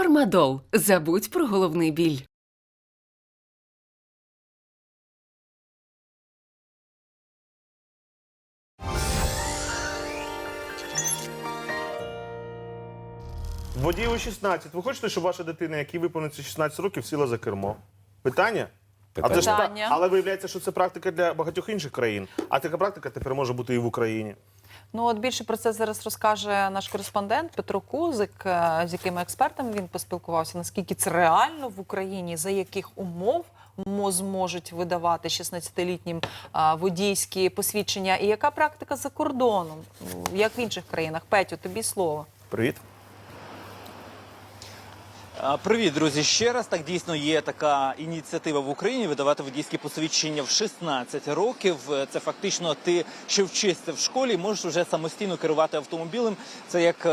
Фармадол. Забудь про головний біль. Водію 16. Ви хочете, щоб ваша дитина, якій виповниться 16 років, сіла за кермо? Питання? А це ж та- Питання. але виявляється, що це практика для багатьох інших країн. А така практика тепер може бути і в Україні. Ну от більше про це зараз розкаже наш кореспондент Петро Кузик, е, з якими експертами він поспілкувався. Наскільки це реально в Україні, за яких умов мо зможуть видавати 16-літнім водійські посвідчення, і яка практика за кордоном, Ну, як в інших країнах? Петю, тобі слово. Привіт. Привіт, друзі. Ще раз так дійсно є така ініціатива в Україні видавати водійські посвідчення в 16 років. Е, Це фактично ти, що вчишся в школі, можеш вже самостійно керувати автомобілем. Це як е,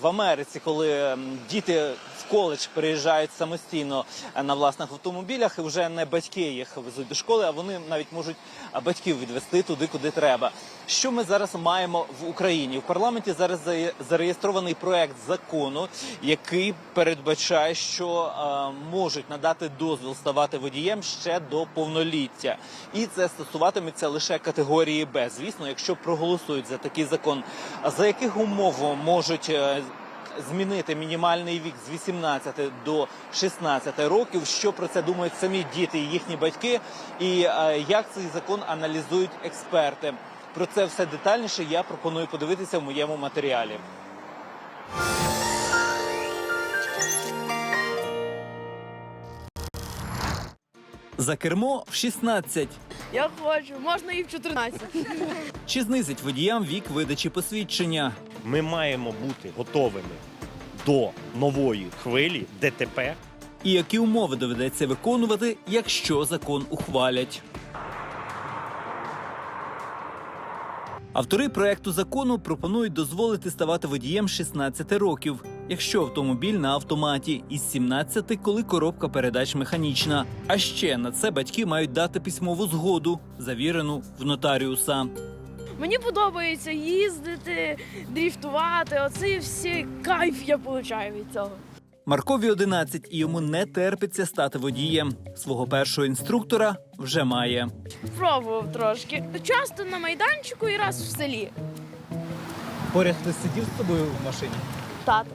в Америці, коли діти в коледж переїжджають самостійно е, на власних автомобілях, і вже не батьки їх везуть до школи, а вони навіть можуть батьків відвести туди, куди треба. Що ми зараз маємо в Україні? В парламенті зараз зареєстрований проект закону, який передбачає, що е, можуть надати дозвіл ставати водієм ще до повноліття, і це стосуватиметься лише категорії Б. Звісно, якщо проголосують за такий закон, за яких умов можуть е, змінити мінімальний вік з 18 до 16 років. Що про це думають самі діти і їхні батьки, і е, як цей закон аналізують експерти. Про це все детальніше я пропоную подивитися в моєму матеріалі. За кермо в 16. Я хочу, можна і в 14. Чи знизить водіям вік видачі посвідчення? ми маємо бути готовими до нової хвилі ДТП. І які умови доведеться виконувати, якщо закон ухвалять? Автори проекту закону пропонують дозволити ставати водієм з 16 років, якщо автомобіль на автоматі, із 17, коли коробка передач механічна. А ще на це батьки мають дати письмову згоду, завірену в нотаріуса. Мені подобається їздити, дріфтувати. Оцей всі кайф я получаю від цього. Маркові 11, і йому не терпиться стати водієм. Свого першого інструктора вже має. Пробував трошки. Часто на майданчику і раз в селі. Поряд хтось сидів з тобою в машині. Тато.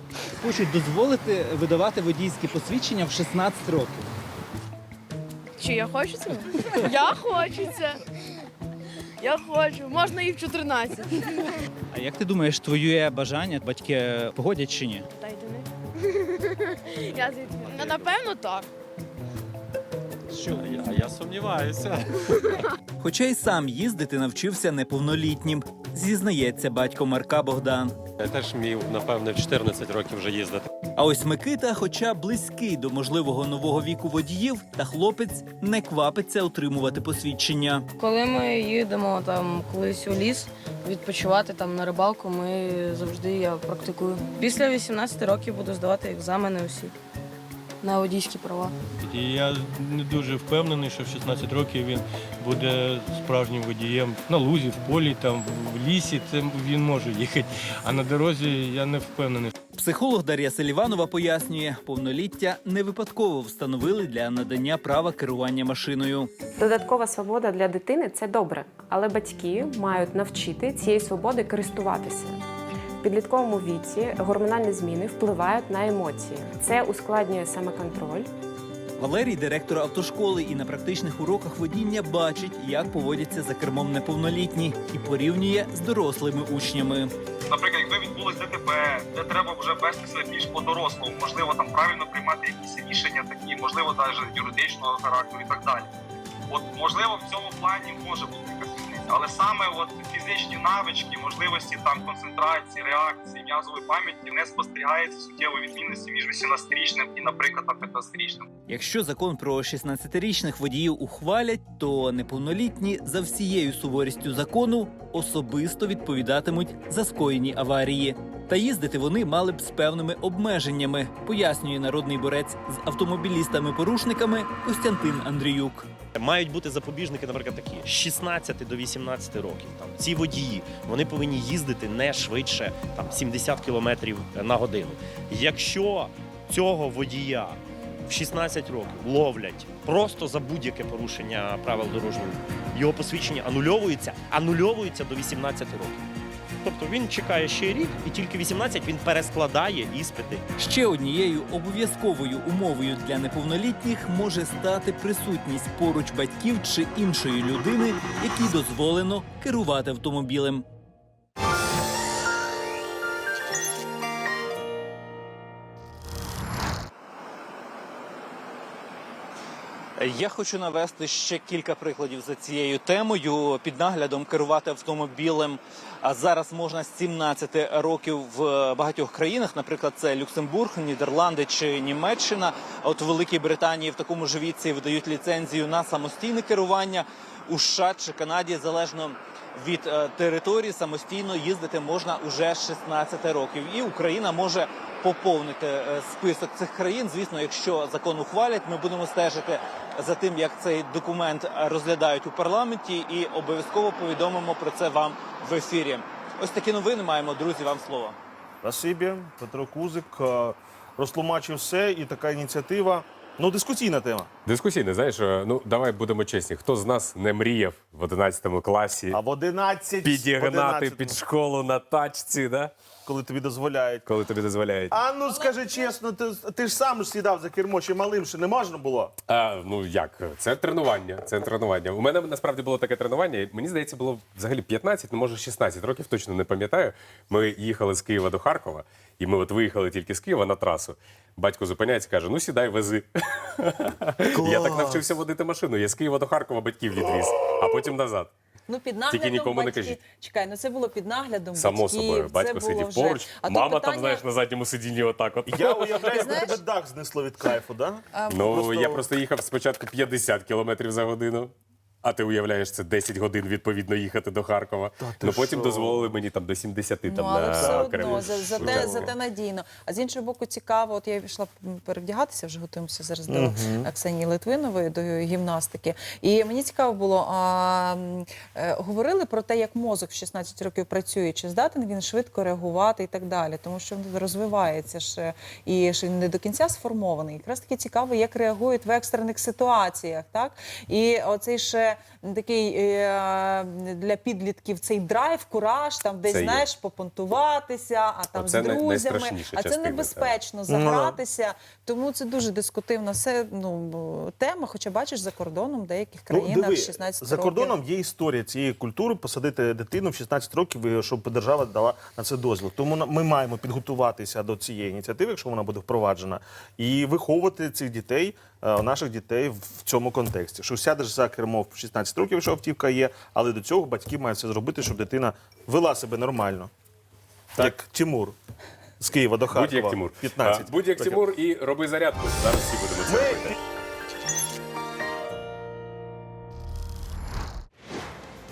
Хочуть дозволити видавати водійські посвідчення в 16 років. Чи я хочу це? Я хочу це. Я хочу, можна і в 14. А як ти думаєш, твоє бажання батьки погодять чи ні? Та йди не. Я звідки? Ну, напевно, так. Що? А я сумніваюся. Хоча й сам їздити навчився неповнолітнім, зізнається батько Марка Богдан. Я теж міг, напевне, в 14 років вже їздити. А ось Микита, хоча близький до можливого нового віку водіїв, та хлопець не квапиться отримувати посвідчення. Коли ми їдемо там колись у ліс відпочивати там на рибалку, ми завжди я практикую. Після 18 років буду здавати екзамени усі на водійські права. І я не дуже впевнений, що в 16 років він буде справжнім водієм на лузі, в полі, там в лісі. Це він може їхати. А на дорозі я не впевнений. Психолог Дар'я Селіванова пояснює, повноліття не випадково встановили для надання права керування машиною. Додаткова свобода для дитини це добре, але батьки мають навчити цієї свободи користуватися. В підлітковому віці гормональні зміни впливають на емоції. Це ускладнює самоконтроль, Валерій, директор автошколи, і на практичних уроках водіння бачить, як поводяться за кермом неповнолітні, і порівнює з дорослими учнями. наприклад, якби відбулось ДТП, де треба вже вести себе більш по-дорослому, можливо, там правильно приймати якісь рішення такі, можливо, навіть юридичного характеру і так далі. От можливо, в цьому плані може бути якась але саме от фізичні навички, можливості там концентрації, реакції, м'язової пам'яті не спостерігається суттєвої відмінності між 18-річним і, наприклад, там 15-річним. Якщо закон про 16-річних водіїв ухвалять, то неповнолітні за всією суворістю закону особисто відповідатимуть за скоєні аварії. Та їздити вони мали б з певними обмеженнями, пояснює народний борець з автомобілістами-порушниками Костянтин Андріюк. Мають бути запобіжники, наприклад, такі з 16 до 18 років. Там ці водії вони повинні їздити не швидше там 70 км на годину. Якщо цього водія в 16 років ловлять просто за будь-яке порушення правил дорожнього його посвідчення анульовується, анульовується до 18 років. Тобто він чекає ще рік, і тільки 18 він перескладає іспити. Ще однією обов'язковою умовою для неповнолітніх може стати присутність поруч батьків чи іншої людини, якій дозволено керувати автомобілем. Я хочу навести ще кілька прикладів за цією темою. Під наглядом керувати автомобілем зараз можна з 17 років в багатьох країнах, наприклад, це Люксембург, Нідерланди чи Німеччина. От у Великій Британії в такому ж віці видають ліцензію на самостійне керування. У США чи Канаді залежно від е, території самостійно їздити можна уже з 16 років. І Україна може поповнити е, список цих країн. Звісно, якщо закон ухвалять, ми будемо стежити за тим, як цей документ розглядають у парламенті, і обов'язково повідомимо про це вам в ефірі. Ось такі новини маємо. Друзі, вам слово. Спасибі, Петро Кузик е, розтлумачив все, і така ініціатива. Ну, дискусійна тема. Дискусійне, знаєш, е, ну давай будемо чесні. Хто з нас не мріяв в 11 класі А в 11 підігнати 11, під школу на тачці, да? коли тобі дозволяють. коли тобі дозволяють? А ну скажи чесно, ти, ти ж сам ж сідав за кермо, ще малим ще не можна було. А, ну як? Це тренування. Це тренування. У мене насправді було таке тренування. і Мені здається, було взагалі 15, ну може 16 років, точно не пам'ятаю. Ми їхали з Києва до Харкова, і ми от виїхали тільки з Києва на трасу. Батько зупиняється, каже: ну сідай, вези. Я так навчився водити машину. Я з Києва до Харкова батьків відвіз, а потім назад. Ну, під наглядом нікому не батьків. кажіть. Чекай, ну це було під наглядом Само батьків. собою, це батько було сидів вже... поруч, А тут мама там, питання- знаєш, на задньому сидінні отак. От. Я уявляю, як у знаєш- тебе дах знесло від кайфу, да? Ну, Просто- я просто їхав спочатку 50 кілометрів за годину. А ти уявляєш, це 10 годин відповідно їхати до Харкова. ти Ну потім що? дозволили мені там до 70 там Ну, але на все окремі одно, за, за, те, участки. за те надійно. А з іншого боку, цікаво, от я пішла перевдягатися, вже готуємося зараз до Ксенії Литвинової, до гімнастики. І мені цікаво було, а, м, е, говорили про те, як мозок в 16 років працює, чи здатен він швидко реагувати і так далі, тому що він розвивається ще і ще не до кінця сформований. Якраз таки цікаво, як реагують в екстрених ситуаціях. Так? І оцей ще такий е, для підлітків цей драйв, кураж, там десь Це є. знаєш, попонтуватися, а там Оце з друзями. А це небезпечно Ну, загратися. Тому це дуже дискутивна все, ну, тема. Хоча бачиш за кордоном в деяких країнах 16 Ну, за кордоном є історія цієї культури посадити дитину в 16 років, щоб держава дала на це дозвіл. Тому на- ми маємо підготуватися до цієї ініціативи, якщо вона буде впроваджена, і виховувати цих дітей, е, наших дітей в цьому контексті. Що сядеш за кермо в 16 років, що автівка є, але до цього батьки мають все зробити, щоб дитина вела себе нормально. Як Тимур з Києва до Харкова. Будь-як Тимур. 15. А, Будь-як. Тимур і роби зарядку. Зараз всі будемо це робити.